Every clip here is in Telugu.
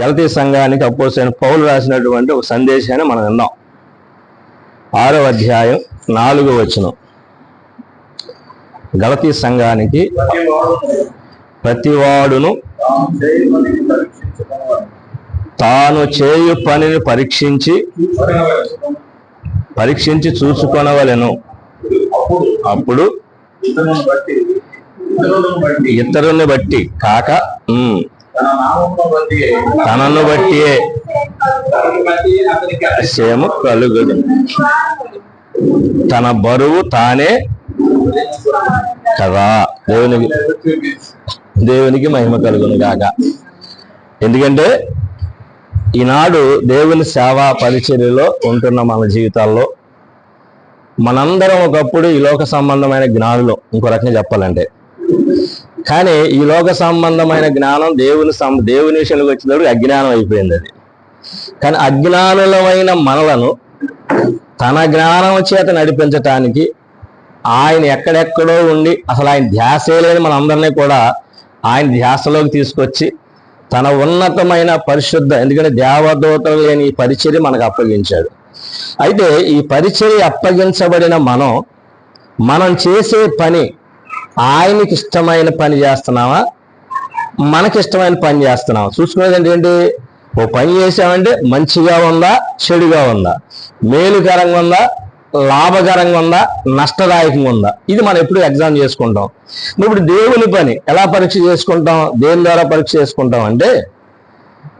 గలతీ సంఘానికి అపోసైన పౌలు రాసినటువంటి ఒక సందేశాన్ని మనం విన్నాం. ఆరో అధ్యాయం నాలుగో వచనం. గలతీ సంఘానికి ప్రతివాడును తాను చేయు పనిని పరీక్షించి పరీక్షించి చూసుకొనవలెను అప్పుడు ఇతరుని బట్టి. కాక తనను బట్టి అతిశయము కలుగును. తన బరువు తానే కదా. దేవునికి దేవునికి మహిమ కలుగును గాక. ఎందుకంటే ఈనాడు దేవుని సేవా పరిచర్యలో ఉంటున్న మన జీవితాల్లో మనందరం ఒకప్పుడు ఈ లోక సంబంధమైన జ్ఞానులు. ఇంకో రకంగా చెప్పాలంటే కానీ ఈ లోక సంబంధమైన జ్ఞానం దేవుని దేవుని విషయంలోకి వచ్చినప్పుడు అజ్ఞానం అయిపోయింది అది. కానీ అజ్ఞానులమైన మనలను తన జ్ఞానం చేత నడిపించటానికి ఆయన ఎక్కడెక్కడో ఉండి అసలు ఆయన ధ్యాసే లేని మనందరినీ కూడా ఆయన ధ్యాసలోకి తీసుకొచ్చి తన ఉన్నతమైన పరిశుద్ధ ఎందుకంటే దేవదూతలు లేని ఈ పరిచర్య మనకు అప్పగించాడు. అయితే ఈ పరిచర్య అప్పగించబడిన మనం మనం చేసే పని ఆయనకి ఇష్టమైన పని చేస్తున్నావా? మనకి ఇష్టమైన పని చేస్తున్నావా? చూసుకునేది ఏంటి? ఓ పని చేసామంటే మంచిగా ఉందా? చెడుగా ఉందా? మేలుకరంగా ఉందా? లాభకరంగా ఉందా? నష్టదాయకంగా ఉందా? ఇది మనం ఎప్పుడు ఎగ్జామ్ చేసుకుంటాం. ఇప్పుడు దేవుని పని ఎలా పరీక్ష చేసుకుంటాం? దేని ద్వారా పరీక్ష చేసుకుంటాం అంటే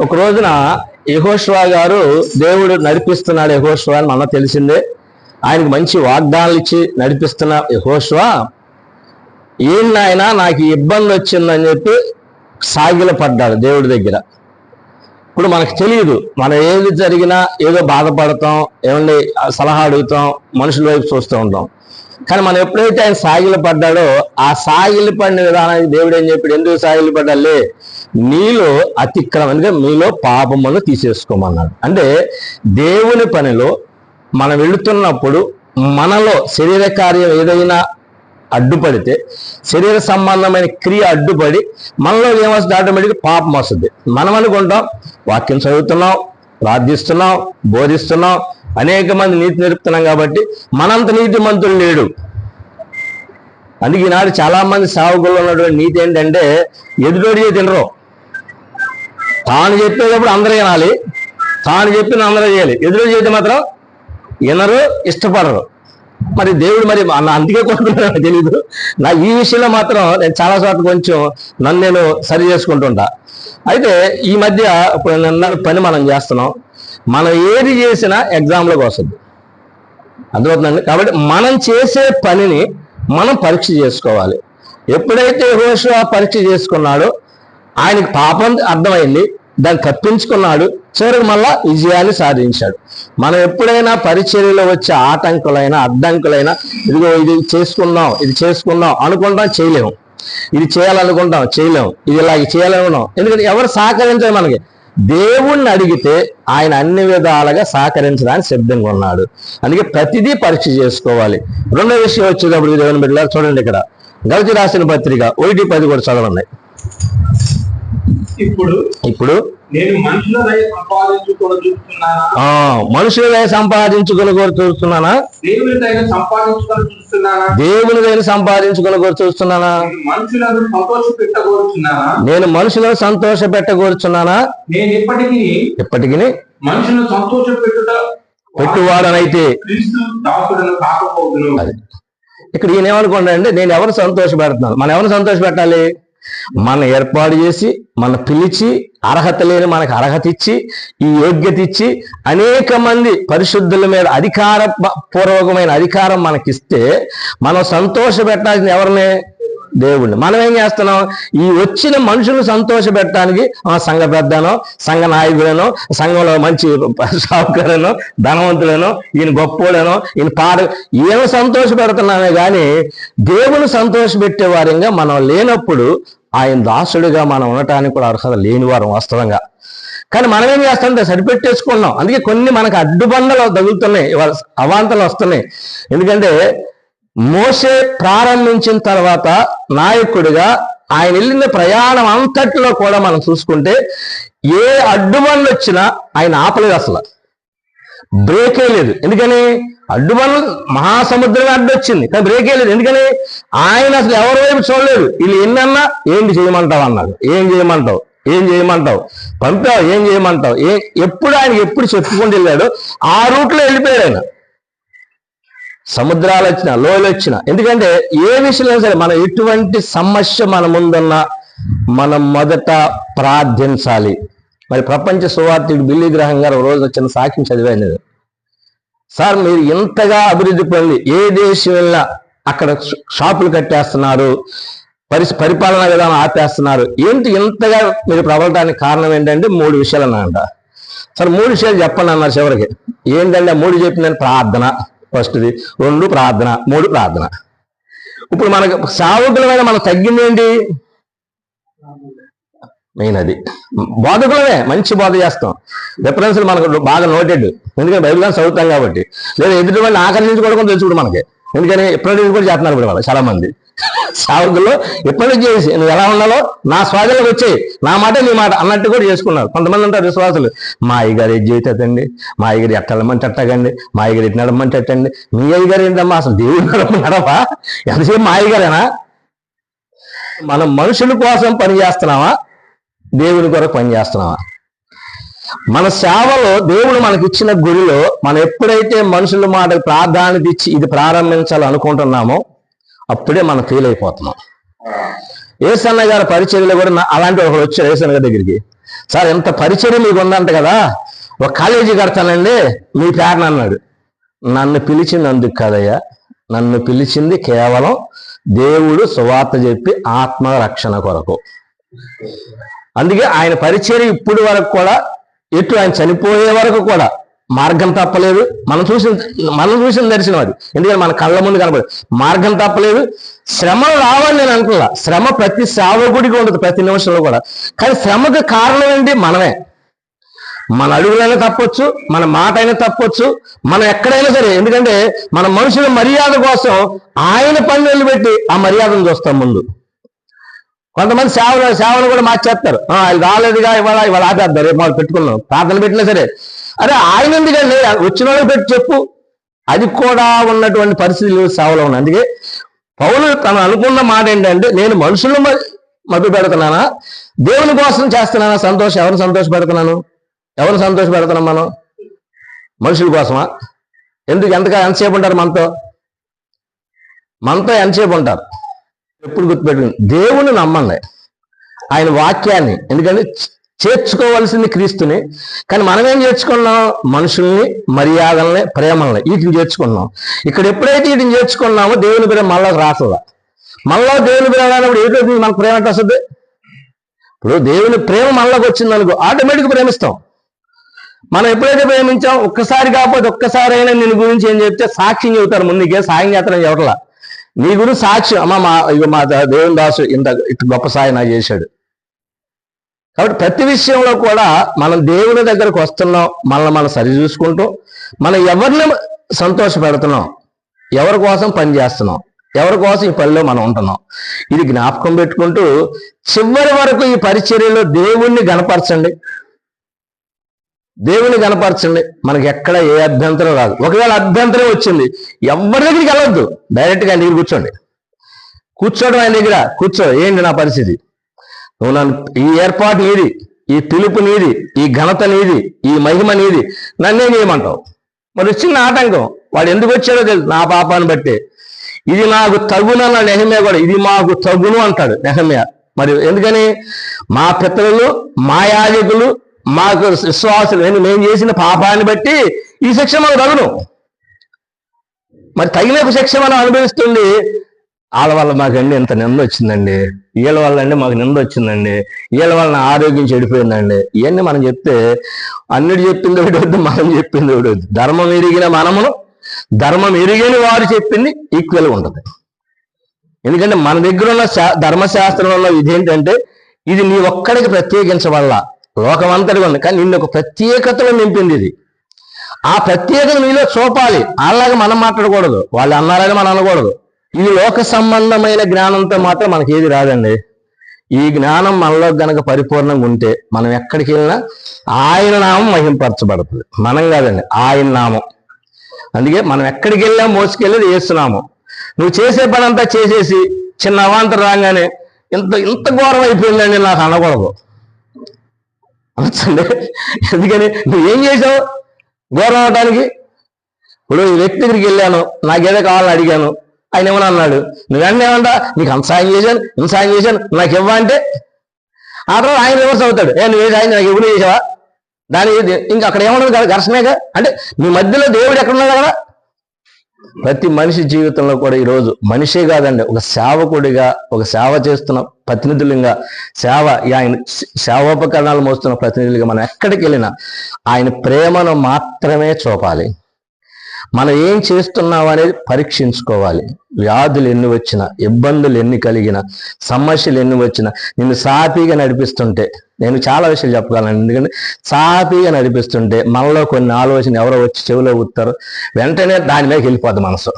ఒక రోజున యహోష్వా గారు దేవుడు నడిపిస్తున్నాడు యహోష్వా అని మనకు తెలిసిందే. ఆయనకు మంచి వాగ్దానాలు ఇచ్చి నడిపిస్తున్న యహోష్వా ఏంటి ఆయన నాకు ఇబ్బంది వచ్చిందని చెప్పి సాగిల పడ్డాడు దేవుడి దగ్గర. ఇప్పుడు మనకు తెలియదు మనం ఏది జరిగినా ఏదో బాధపడతాం ఏమండి సలహా అడుగుతాం మనుషుల వైపు చూస్తూ ఉంటాం. కానీ మనం ఎప్పుడైతే ఆయన సాగిల పడ్డాడో ఆ సాగిలి పడిన విధానానికి దేవుడు ఏం చెప్పాడు? ఎందుకు సాగిలి పడ్డాలే నీలో అతిక్రమం అంటే మీలో పాపమును తీసేసుకోమన్నాడు. అంటే దేవుని పనిలో మనం వెళుతున్నప్పుడు మనలో శరీర కార్యం ఏదైనా అడ్డుపడితే శరీర సంబంధమైన క్రియ అడ్డుపడి మనలో ఏమొస్తుంది? ఆటోమేటిక్గా పాపం వస్తుంది. మనం అనుకుంటాం వాక్యం చదువుతున్నాం ప్రార్థిస్తున్నాం బోధిస్తున్నాం అనేక మంది నీతి నేర్పుతున్నాం కాబట్టి మనంత నీతి మంతులు లేడు. అందుకే ఈనాడు చాలా మంది సావుకుల్లో ఉన్నటువంటి నీతి ఏంటంటే ఎదుటోడి తినరు. తాను చెప్పేటప్పుడు అందరూ వినాలి. తాను చెప్పిన అందరూ చేయాలి. ఎదురు చేస్తే మాత్రం వినరు ఇష్టపడరు. మరి దేవుడు మరి నా అందుకే కోరుకున్నాను తెలీదు. నా ఈ విషయంలో మాత్రం నేను చాలా సార్లు కొంచెం నన్ను నేను సరి చేసుకుంటుంటా. అయితే ఈ మధ్య ఇప్పుడు నిన్న పని మనం చేస్తున్నాం. మనం ఏది చేసినా ఎగ్జామ్లోకి వస్తుంది. అర్థమవుతుందండి? కాబట్టి మనం చేసే పనిని మనం పరీక్ష చేసుకోవాలి. ఎప్పుడైతే హోషు పరీక్ష చేసుకున్నాడో ఆయనకి పాపం అర్థమైంది. దాన్ని తప్పించుకున్నాడు. చివరికి మళ్ళా విజయాన్ని సాధించాడు. మనం ఎప్పుడైనా పరిచర్యలో వచ్చే ఆటంకులైనా అడ్డంకులైనా ఇదిగో ఇది చేసుకుందాం ఇది చేసుకుందాం అనుకుంటాం చేయలేము. ఇది చేయాలనుకుంటాం చేయలేము. ఇది ఇలా చేయాలనుకుంటాం. ఎందుకంటే ఎవరు సహకరించారు మనకి. దేవుణ్ణి అడిగితే ఆయన అన్ని విధాలుగా సహకరించడానికి సిద్ధంగా ఉన్నాడు. అందుకే ప్రతిదీ పరీక్ష చేసుకోవాలి. రెండో విషయం వచ్చేటప్పుడు దేవుని బిడ్డలారు చూడండి ఇక్కడ. గలతి రాసిన పత్రిక ఒకటి పది కూడా చదవండి. ఇప్పుడు ఇప్పుడు నేను మనుషుల దయ సంపాదించుకొని దేవుని సంపాదించుకొని చూస్తున్నానా? దేవుని దగ్గర సంపాదించుకుని కోరి చూస్తున్నానా? నేను మనుషులను సంతోష పెట్టగోరుచున్నానా? నేను మనుషులను సంతోష పెట్టకూరుచున్నానా నేను ఇప్పటికీ ఎప్పటికీ మనుషులను సంతోష పెట్టుట పెట్టువాడనైతే ఇక్కడ ఈయన ఏమనుకోండి అంటే నేను ఎవరు సంతోష పెడుతున్నాను మనం ఎవరు సంతోష పెట్టాలి మన ఏర్పాటు చేసి మన పిలిచి అర్హత లేని మనకు అర్హత ఇచ్చి ఈ యోగ్యత ఇచ్చి అనేక మంది పరిశుద్ధుల మీద అధికార పూర్వకమైన అధికారం మనకిస్తే మనం సంతోష పెట్టాల్సిన ఎవరిని? దేవుణ్ణి. మనం ఏం చేస్తున్నాం? ఈ వచ్చిన మనుషులు సంతోష పెట్టడానికి ఆ సంఘ పెద్దనో సంఘ నాయకుడనో సంఘంలో మంచి సాహుకారనో ధనవంతుడనో ఈయన గొప్పోడనో ఈయన పాడ ఈయన సంతోష పెడుతున్నామే కానీ దేవుని సంతోష పెట్టే వారంగా మనం లేనప్పుడు ఆయన దాసుడిగా మనం ఉండటానికి కూడా అర్హత లేని వారం వాస్తవంగా. కానీ మనం ఏం చేస్తామంటే సరిపెట్టేసుకున్నాం అందుకే కొన్ని మనకు అడ్డుబండలు తగులుతున్నాయి. అవాంతలు వస్తున్నాయి. ఎందుకంటే మోసే ప్రారంభించిన తర్వాత నాయకుడిగా ఆయన వెళ్ళిన ప్రయాణం అంతట్లో కూడా మనం చూసుకుంటే ఏ అడ్డుబండ్లు వచ్చినా ఆయన ఆపలేదు అసలు. బ్రేకే లేదు. ఎందుకని? అడ్డుబండ్లు మహాసముద్రం అడ్డు వచ్చింది కానీ బ్రేకే లేదు. ఎందుకని? ఆయన అసలు ఎవరి వైపు చూడలేదు. వీళ్ళు ఎన్నన్నా? ఏంటి చేయమంటావు అన్నాడు. ఏం చేయమంటావు? ఏం చేయమంటావు? పంపావు? ఏం చేయమంటావు? ఏ ఎప్పుడు ఆయన ఎప్పుడు చెప్పుకుంటూ వెళ్ళాడు? ఆ రూట్లో వెళ్ళిపోయాడు ఆయన. సముద్రాలు వచ్చిన లోయలు వచ్చినా ఎందుకంటే ఏ విషయంలో సరే మనం ఎటువంటి సమస్య మన ముందున్నా మనం మొదట ప్రార్థించాలి. మరి ప్రపంచ సువార్థికుడు బిల్లి గ్రహం గారు ఒక రోజు వచ్చిన సాక్ష్యం చదివాను. సార్ మీరు ఇంతగా అభివృద్ధి పొంది ఏ దేశం వెళ్ళినా అక్కడ షాపులు కట్టేస్తున్నారు పరి పరిపాలనా విధానం ఆపేస్తున్నారు. ఏంటి ఇంతగా మీరు ప్రబలటానికి కారణం ఏంటంటే మూడు విషయాలు అన్నారంట. సార్ మూడు విషయాలు చెప్పండి అన్నారు చివరికి. ఏంటంటే మూడు చెప్పిందని ప్రార్థన. ఫస్ట్ది. రెండు ప్రార్థన మూడు ప్రార్థన. ఇప్పుడు మనకు సావుకుల మీద మనం తగ్గింది ఏంటి మెయిన్ అది బోధకులమే మంచి బోధ చేస్తాం. రిఫరెన్స్లు మనకు బాగా నోటెడ్ ఎందుకంటే బైబిల్ కానీ చదువుతాం కాబట్టి. లేదా ఎదుటి వాళ్ళని ఆకర్షించుకోవడం తెలుసు ఇప్పుడు మనకి. ఎందుకని ఎప్పటి నుంచి కూడా చేస్తున్నారు ఇప్పుడు వాళ్ళు చాలా మంది సావుకుల్లో ఎప్పటి నుంచి చేసి నువ్వు ఎలా ఉన్నాలో నా స్వాధీనంలోకి వచ్చాయి నా మాట నీ మాట అన్నట్టు కూడా చేసుకున్నారు. కొంతమంది ఉంటారు విశ్వాసులు. మా అయ్యగారు ఏది చేతండి మా అయ్యగారు ఎట్ట వెళ్ళమంటే మా అయ్యగారు ఎట్టు నడమంటే ఎట్టండి మీ అయ్యగారు ఏంటమ్మా? అసలు దేవుడు నడప నడపా? ఎంతసేపు మా అయ్యగారేనా? మనం మనుషుల కోసం పని చేస్తున్నావా దేవుని కొరకు పని చేస్తున్నావా మన సేవలో దేవుడు మనకి ఇచ్చిన గురిలో మనం ఎప్పుడైతే మనుషుల మాటకు ప్రాధాన్యత ఇచ్చి ఇది ప్రారంభించాలనుకుంటున్నామో అప్పుడే మనం ఫెయిల్ అయిపోతున్నాం. ఏసన్న గారి పరిచర్యలో కూడా అలాంటి ఒకరు వచ్చారు ఏసన్న గారి దగ్గరికి. సార్ ఎంత పరిచర్య మీకు ఉందంట కదా ఒక కాలేజీ కడతానండి మీ పేరున అన్నాడు. నన్ను పిలిచింది అందుకు కదయ్యా నన్ను పిలిచింది కేవలం దేవుడు సువార్త చెప్పి ఆత్మ రక్షణ కొరకు. అందుకే ఆయన పరిచర్య ఇప్పుడు వరకు కూడా ఎటు ఆయన చనిపోయే వరకు కూడా మార్గం తప్పలేదు. మనం చూసిన మనం చూసిన దర్శనం అది. ఎందుకంటే మన కళ్ళ ముందు కనపడదు. మార్గం తప్పలేదు. శ్రమ రావాలి నేను అనుకున్నా. శ్రమ ప్రతి సేవకుడికి ఉండదు ప్రతి నిమిషంలో కూడా. కానీ శ్రమకు కారణం ఏంటి? మనమే. మన అడుగులైనా తప్పొచ్చు మన మాట అయినా తప్పొచ్చు మనం ఎక్కడైనా సరే. ఎందుకంటే మన మనుషుల మర్యాద కోసం ఆయన పనులు పెట్టి ఆ మర్యాదను చూస్తాం ముందు. కొంతమంది సేవలు సేవలు కూడా మార్చేస్తారు. వాళ్ళు రాలేదుగా ఇవాళ ఇవాళ ఆపేస్తారు. రేపు వాళ్ళు పెట్టుకున్నాం. ప్రార్థన పెట్టినా సరే. అరే ఆయన ఎందుకండి? వచ్చిన వాళ్ళకి పెట్టి చెప్పు. అది కూడా ఉన్నటువంటి పరిస్థితులు సేవలో ఉన్నాయి. అందుకే పౌలు తను అనుకున్న మాట ఏంటంటే నేను మనుషులను మ- మభ్య పెడుతున్నానా దేవుని కోసం చేస్తున్నానా? సంతోషం ఎవరిని సంతోష పెడుతున్నాను ఎవరు సంతోష పెడుతున్నాం మనం? మనుషుల కోసమా? ఎందుకు ఎంతగా ఎంతసేపు ఉంటారు మనతో? మనతో ఎంతసేపు ఉంటారు? ఎప్పుడు గుర్తుపెట్టుకుని దేవుని నమ్మండి. ఆయన వాక్యాన్ని. ఎందుకంటే చేర్చుకోవాల్సింది క్రీస్తుని. కానీ మనం ఏం చేర్చుకున్నాం? మనుషుల్ని మర్యాదల్ని ప్రేమల్ని. వీటిని చేర్చుకున్నాం. ఇక్కడ ఎప్పుడైతే వీటిని చేర్చుకున్నామో దేవుని ప్రేమ మళ్ళా రాసదా? మళ్ళా దేవుని ప్రేమ రానప్పుడు ఏంటో మనకు ప్రేమ ఎట్లా వస్తుంది? ఇప్పుడు దేవుని ప్రేమ మనలోకి వచ్చింది అనుకో ఆటోమేటిక్ ప్రేమిస్తాం. మనం ఎప్పుడైతే ప్రేమించాం ఒక్కసారి కాకపోతే ఒక్కసారి అయినా నేను గురించి ఏం చెప్తే సాక్ష్యం చెబుతారు ముందుకే. సాయం చేస్తారని చెప్పట్లా నీ గురించి సాక్ష్యం. అమ్మ మా ఇక మా దేవుని దాసు ఇంత ఇటు గొప్ప సాయం నాకు చేశాడు. కాబట్టి ప్రతి విషయంలో కూడా మనం దేవుని దగ్గరకు వస్తున్నాం మనల్ని మనం సరి చూసుకుంటూ మనం ఎవరిని సంతోష పెడుతున్నాం ఎవరి కోసం పని చేస్తున్నాం ఎవరి కోసం ఈ పనిలో మనం ఉంటున్నాం ఇది జ్ఞాపకం పెట్టుకుంటూ చివరి వరకు ఈ పరిచర్యలో దేవుణ్ణి గనపరచండి దేవుని గణపరచండి. మనకి ఎక్కడ ఏ అభ్యంతరం రాదు. ఒకవేళ అభ్యంతరం వచ్చింది ఎవరి దగ్గరికి వెళ్ళొద్దు. డైరెక్ట్గా ఆయన దగ్గర కూర్చోండి. కూర్చోవడం ఆయన దగ్గర. కూర్చో ఏంటి నా పరిస్థితి? నువ్వు ఈ ఏర్పాటు నీది ఈ పిలుపు నీది ఈ ఘనత నీది ఈ మహిమ నీది నన్నేం చేయమంటావు? మరి చిన్న ఆటంకం వాడు ఎందుకు వచ్చాడో తెలుసు నా పాపాన్ని బట్టి. ఇది నాకు తగునన్న నెహమ్య కూడా ఇది మాకు తగును అంటాడు నెహమ్య. మరి ఎందుకని? మా పితరులు మా యాజకులు మాకు విశ్వాసులు నేను మేము చేసిన పాపాన్ని బట్టి ఈ శిక్ష మాకు తగును. మరి తగిన శిక్ష మనం అనుభవిస్తుంది వాళ్ళ వల్ల మాకండి ఇంత నింద వచ్చిందండి. వీళ్ళ వల్ల అండి మాకు నింద వచ్చిందండి. వీళ్ళ వల్ల ఆరోగ్యం చెడిపోయిందండి. ఇవన్నీ మనం చెప్తే అన్నిటి చెప్పింది ఒకటి వద్దు మనం చెప్పింది ఒకటి వద్దు. ధర్మం ఎరిగిన మనమును ధర్మం ఎరిగిన వారు చెప్పింది ఈక్వల్ ఉంటుంది. ఎందుకంటే మన దగ్గర ఉన్న శా- ధర్మశాస్త్రంలో ఇది ఏంటంటే ఇది నీ ఒక్కడికి ప్రత్యేకించవల్ల లోకమంతటిగా ఉంది. కానీ నిన్ను ఒక ప్రత్యేకతలో నింపింది ఇది. ఆ ప్రత్యేకత నీలో చూపాలి. అలాగే మనం మాట్లాడకూడదు. వాళ్ళు అన్నారని మనం అనకూడదు. ఈ లోక సంబంధమైన జ్ఞానంతో మాత్రం మనకి ఏది రాదండి. ఈ జ్ఞానం మనలో గనక పరిపూర్ణంగా ఉంటే మనం ఎక్కడికి వెళ్ళినా ఆయన నామం మహింపరచబడుతుంది. మనం కాదండి ఆయన నామం. అందుకే మనం ఎక్కడికి వెళ్ళా మోసుకెళ్ళేది ఏసునామం నువ్వు చేసే పని అంతా చేసేసి చిన్న అవాంతరం రాగానే ఇంత ఇంత ఘోరం అయిపోయిందండి నాకు అనకూడదు. అనొచ్చండి? ఎందుకని? నువ్వేం చేసావు ఘోరం అవడానికి ఇప్పుడు ఈ వ్యక్తి దగ్గరికి వెళ్ళాను నాకేదో కావాలని అడిగాను. ఆయన ఏమని అన్నాడు? నువ్వెంట ఏమంటా? నీకు అంత సాయం చేశాను ఇంత సాయం చేశాను నాకు ఇవ్వ అంటే ఆ తర్వాత ఆయన రివర్స్ అవుతాడు. ఏ నువ్వు ఆయన నాకు ఎవరు చేసావా? దాని ఇంకా అక్కడ ఏమన్నా కదా ఘర్షణేగా? అంటే మీ మధ్యలో దేవుడు ఎక్కడున్నాడు కదా ప్రతి మనిషి జీవితంలో కూడా ఈరోజు మనిషే కాదండి ఒక సేవకుడిగా ఒక సేవ చేస్తున్న ప్రతినిధులుగా సేవ ఆయన సేవోపకరణాలు మోస్తున్న ప్రతినిధులుగా మనం ఎక్కడికి వెళ్ళినా ఆయన ప్రేమను మాత్రమే చూపాలి. మనం ఏం చేస్తున్నాం అనేది పరీక్షించుకోవాలి. వ్యాధులు ఎన్ని వచ్చినా ఇబ్బందులు ఎన్ని కలిగినా సమస్యలు ఎన్ని వచ్చినా నిన్ను సాఫీగా నడిపిస్తుంటే నేను చాలా విషయాలు చెప్పగలను. ఎందుకంటే సాఫీగా నడిపిస్తుంటే మనలో కొన్ని ఆలోచన ఎవరో వచ్చి చెవిలో ఊతారు వెంటనే దాని మీద వెళ్ళిపోద్ది మనసు.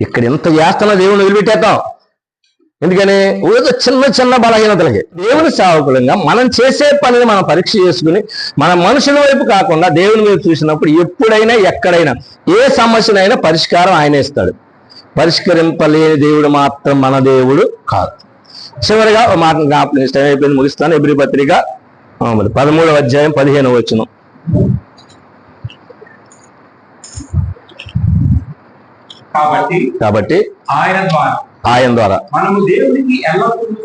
ఇక్కడ ఇంత చేస్తున్నా దేవుని వదిలిపెట్టేద్దాం. ఎందుకని? ఏదో చిన్న చిన్న బలహీనతలకి. దేవుని సేవకులంగా మనం చేసే పనిని మనం పరీక్ష చేసుకుని మన మనుషుల వైపు కాకుండా దేవుని వైపు చూసినప్పుడు ఎప్పుడైనా ఎక్కడైనా ఏ సమస్యనైనా పరిష్కారం ఆయన ఇస్తాడు. పరిష్కరింపలేని దేవుడు మాత్రం మన దేవుడు కాదు. చివరిగా మాట జ్ఞాపకం టైం అయిపోయింది ముగిస్తాను. ఎబ్రి పత్రిక పదమూడవ అధ్యాయం పదిహేను వచ్చిన కాబట్టి కాబట్టి ఆయన ద్వారా ఆయన ద్వారా. మనము దేవునికి ఎల్లప్పుడూ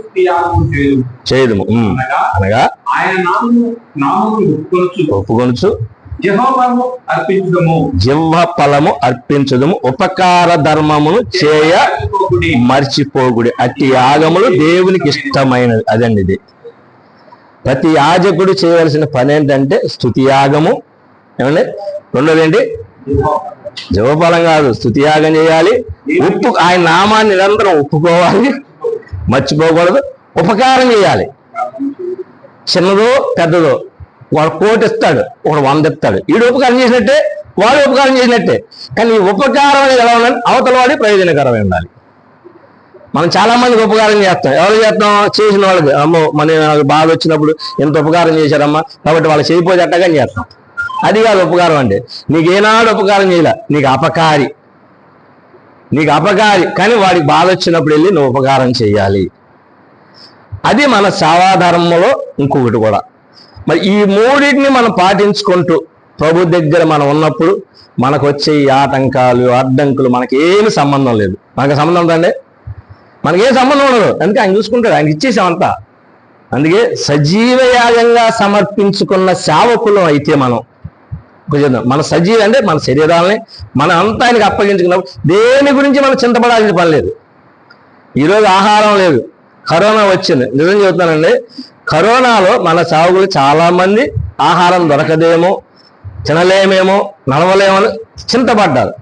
చేయదు. అనగా ఆయన ఒప్పుకొనుచు. జిహ్వ ఫలము అర్పించదము. ఉపకార ధర్మమును చేయ మర్చిపోకుడి. మర్చిపోగుడి అట్టి యాగములు దేవునికి ఇష్టమైనది. అదండి ఇది. ప్రతి యాజకుడు చేయవలసిన పని ఏంటంటే స్థుతి యాగము. ఏమండి? రెండోది ఏంటి? జవఫలం కాదు స్థుతియాగం చేయాలి. ఉప్పు ఆయన నామాన్ని నిరంతరం ఒప్పుకోవాలి. మర్చిపోకూడదు. ఉపకారం చేయాలి. చిన్నదో పెద్దదో. వాడు కోటి ఇస్తాడు ఒకడు వంద ఇస్తాడు. వీడు ఉపకారం చేసినట్టే వాడు ఉపకారం చేసినట్టే. కానీ ఈ ఉపకారం అనేది ఎలా ఉండాలి? అవతల వాడి ప్రయోజనకరమై ఉండాలి. మనం చాలా మందికి ఉపకారం చేస్తాం. ఎవరు చేస్తాం? చేసిన వాళ్ళకి. అమ్మో మన బాధ వచ్చినప్పుడు ఎంత ఉపకారం చేశారమ్మా? కాబట్టి వాళ్ళు చేయకపోతే అట్టగా చేస్తాం. అది కాదు ఉపకారం అంటే నీకు ఏనాడు ఉపకారం చేయలే. నీకు అపకారి. నీకు అపకారి. కానీ వాడికి బాధ వచ్చినప్పుడు వెళ్ళి నువ్వు ఉపకారం చేయాలి అది మన సేవాధర్మంలో ఇంకొకటి కూడా. మరి ఈ మూడింటిని మనం పాటించుకుంటూ ప్రభు దగ్గర మనం ఉన్నప్పుడు మనకు వచ్చే ఈ ఆటంకాలు అడ్డంకులు మనకి ఏమి సంబంధం లేదు. మనకు సంబంధం ఉందండి మనకి ఏ సంబంధం ఉండదు. అందుకే ఆయన చూసుకుంటాడు. ఆయనకి ఇచ్చేసామంతా అందుకే సజీవయాగంగా సమర్పించుకున్న సేవకులం అయితే మనం. మన సజీవ అంటే మన శరీరాలని మన అంతా ఆయనకి అప్పగించుకున్నప్పుడు దేని గురించి మనం చింతపడాల్సిన పని లేదు. ఈరోజు ఆహారం లేదు. కరోనా వచ్చింది. నిజం చెబుతానండి కరోనాలో మన సాగులు చాలామంది ఆహారం దొరకదేమో తినలేమేమో నడవలేమని చింతపడ్డారు.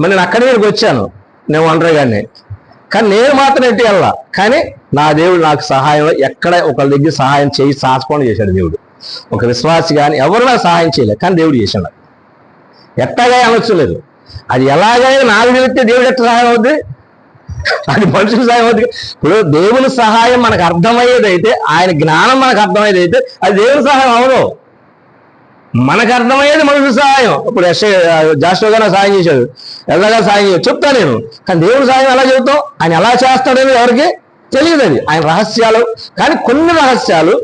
మరి నేను అక్కడి మీదకి వచ్చాను నేను ఒంటరిగానే కానీ నేను మాత్రం ఎట్టి వెళ్ళా కానీ నా దేవుడు నాకు సహాయం ఎక్కడ ఒకళ్ళ దగ్గర సహాయం చేయి సాహసపడి చేశాడు దేవుడు. ఒక విశ్వాసి కానీ ఎవరు నాకు సహాయం చేయలేదు. కానీ దేవుడు చేశాడు ఎట్టాగా ఎట్టగా అనొచ్చలేదు. అది ఎలాగైనా నాకు తెలిస్తే దేవుడు ఎట్ట సహాయం అవుద్ది? అది మనుషుల సహాయం అవుతుంది ఇప్పుడు దేవుని సహాయం మనకు అర్థమయ్యేది అయితే ఆయన జ్ఞానం మనకు అర్థమయ్యేదైతే అది దేవుని సహాయం అవదు. మనకు అర్థమయ్యేది మనుషుల సహాయం. ఇప్పుడు ఎస్ జాస్టోగా నాకు సహాయం చేశాడు. ఎల్లగా సహాయం చేశాడు. చెప్తా నేను. కానీ దేవుని సహాయం ఎలా చెబుతాం? ఆయన ఎలా చేస్తాడని ఎవరికి తెలియదు అది. ఆయన రహస్యాలు. కానీ కొన్ని రహస్యాలు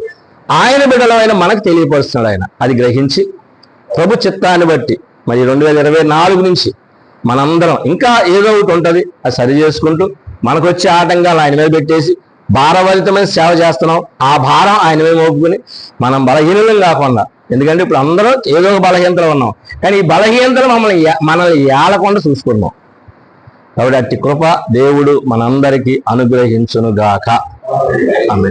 ఆయన బిడ్డలమైన మనకు తెలియపరుస్తున్నాడు ఆయన. అది గ్రహించి ప్రభు చిత్తాన్ని బట్టి మరి రెండు వేల ఇరవై నాలుగు నుంచి మనందరం ఇంకా ఏదో ఒకటి ఉంటుంది అది సరి చేసుకుంటూ మనకు వచ్చే ఆటంకాలు ఆయన మీద పెట్టేసి భారభరితమైన సేవ చేస్తున్నాం. ఆ భారం ఆయన మీద మోపుకుని మనం బలహీనలం కాకుండా ఎందుకంటే ఇప్పుడు అందరం ఏదో ఒక బలహీనతలు ఉన్నాం. కానీ ఈ బలహీనతలు మమ్మల్ని మనల్ని ఏలకుండా చూసుకున్నాం కాబట్టి అట్టి కృప దేవుడు మనందరికీ అనుగ్రహించును గాక ఆమె